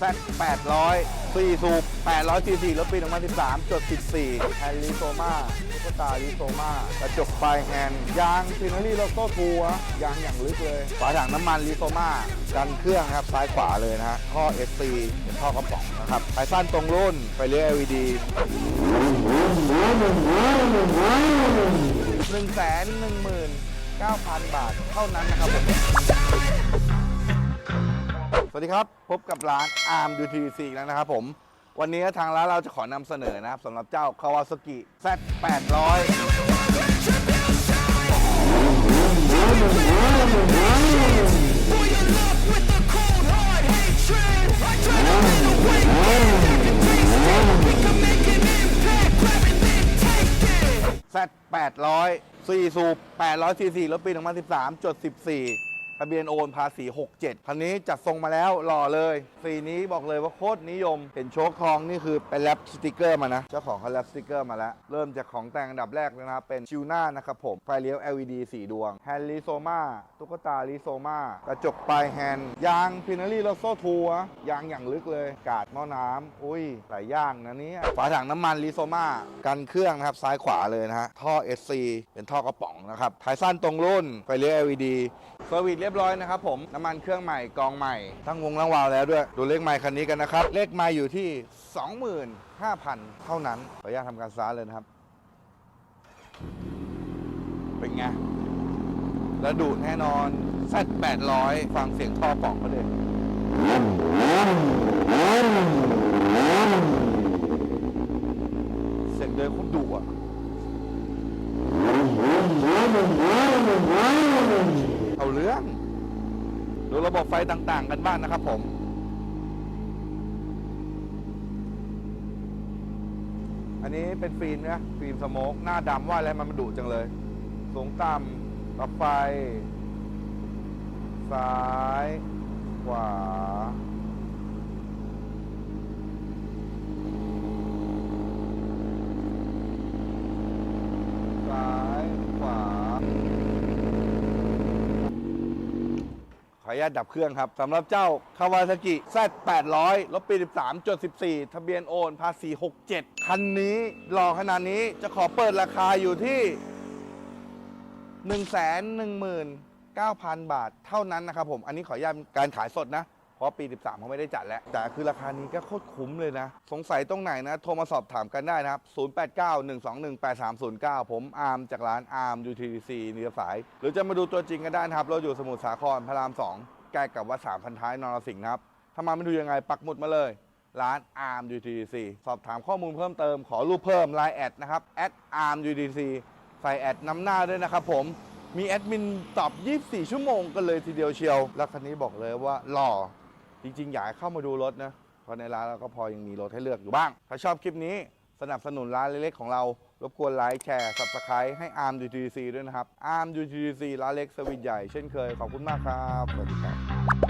Z 800 4 สูบ800 cc รถปี 2013จด14แฮนลิโซมาตุ๊กตาลิโซมากระจกปลายแฮนด์ยางฟินารี่โลโก้ทัวร์ยางอย่างลึกเลยฝาถังน้ำมันลิโซมากันเครื่องครับซ้ายขวาเลยนะฮะท่อ SC เป็นท่อกระป๋องนะครับไฟสั้นตรงรุ่นไฟเลี้ยว LED 1 1 9 0 0 0 บาทเท่านั้นนะครับผม วัสดีครับ พบกับร้าน Arm UTC อีกแล้วนะครับผม วันนี้ทางร้านเราจะขอนำเสนอนะครับสำหรับเจ้า Kawasaki Z 800 Z 800 4 สูบ800 cc รถปี 2013 จด 14 ทะเบียนโอนภาษี 67 คันนี้จัดทรงมาแล้วหล่อเลย สีนี้บอกเลยว่าโคตรนิยม เห็นโชคทองนี่คือเป็นแรปสติกเกอร์มานะ เจ้าของเขาแรปสติกเกอร์มาแล้ว เริ่มจากของแต่งอันดับแรกเลยนะครับ เป็นชิวหน้านะครับผม ไฟเลี้ยว LED 4ดวง แฮนด์ลิโซมาตุ๊กตาลิโซมากระจกปลายแฮนด์ ยางพินารีโลโซทัวยางอย่างลึกเลย กาดหม้อน้ำอุ้ยหลายย่างนะเนี่ยฝาถังน้ำมันลิโซมากันเครื่องนะครับซ้ายขวาเลยนะฮะท่อ SC เป็นท่อกระป๋องนะครับท้ายสั้นตรงรุ่นไฟเลี้ยว LED เซอร์วิสเรียบร้อยนะครับผมน้ำมันเครื่องใหม่กองใหม่ทั้งวงทั้งวาวแล้วด้วย ดูเลขไมค์คันนี้กันนะครับ เลขไมค์อยู่ที่ 25,000 เท่านั้นขออนุญาตทำการซ้าเลยนะครับ เป็นไงแล้วดูแน่นอนแซด800 ฟังเสียงท่อป่องเขาเลยเสียงเดินโคตรดุอะ เรื่อง ดูระบบไฟต่างๆ กันบ้างนะครับผม อันนี้เป็นฟิล์มนะฟิล์มสโมกหน้าดำว่าอะไรมันมาดุจังเลย สูงต่ำตับไฟ ซ้าย ขวา ซ้าย ขวา ข ออนุญาตดับเครื่องครับสำหรับเจ้าคาวาซากิแซด800รถปี 13จด14 ทะเบียนโอนภาษี 67 คันนี้หล่อขนาดนี้จะขอเปิดราคาอยู่ที่ 119,000 บาทเท่านั้นนะครับผม อันนี้ขออนุญาตการขายสดนะ เพราะปี 13เขาไม่ได้จัดแล้ว แต่คือราคานี้ก็โคตรคุ้มเลยนะ สงสัยตรงไหนนะ โทรมาสอบถามกันได้นะครับ 0891218309 ผมอาร์มจากร้านอาร์ม UTC เนื้อสาย หรือจะมาดูตัวจริงกันได้นะครับ เราอยู่สมุทรสาครพระราม 2 ใกล้กับวัดสามพันท้ายนรสิงห์นะครับถ้ามาไม่ดูยังไงปักหมุดมาเลย ร้าน ARM UTC สอบถามข้อมูลเพิ่มเติมขอรูปเพิ่ม Line แอดนะครับ ARM UTC ใส่แอดนำหน้าด้วยนะครับผมมีแอดมินตอบ 24 ชั่วโมงกันเลยทีเดียวเชียว แล้วคันนี้บอกเลยว่าหล่อ จริงๆ อยากให้เข้ามาดูรถนะเพราะในร้านเราก็พอยังมีรถให้เลือกอยู่บ้าง ถ้าชอบคลิปนี้สนับสนุนร้านเล็กๆ ของเรา รบกวนไลค์แชร์ subscribe ให้ ARM UTC ด้วยนะครับอาร์มดูดีดีซีร้านเล็กสวิตใหญ่เช่นเคยขอบคุณมากครับสวัสดีครับ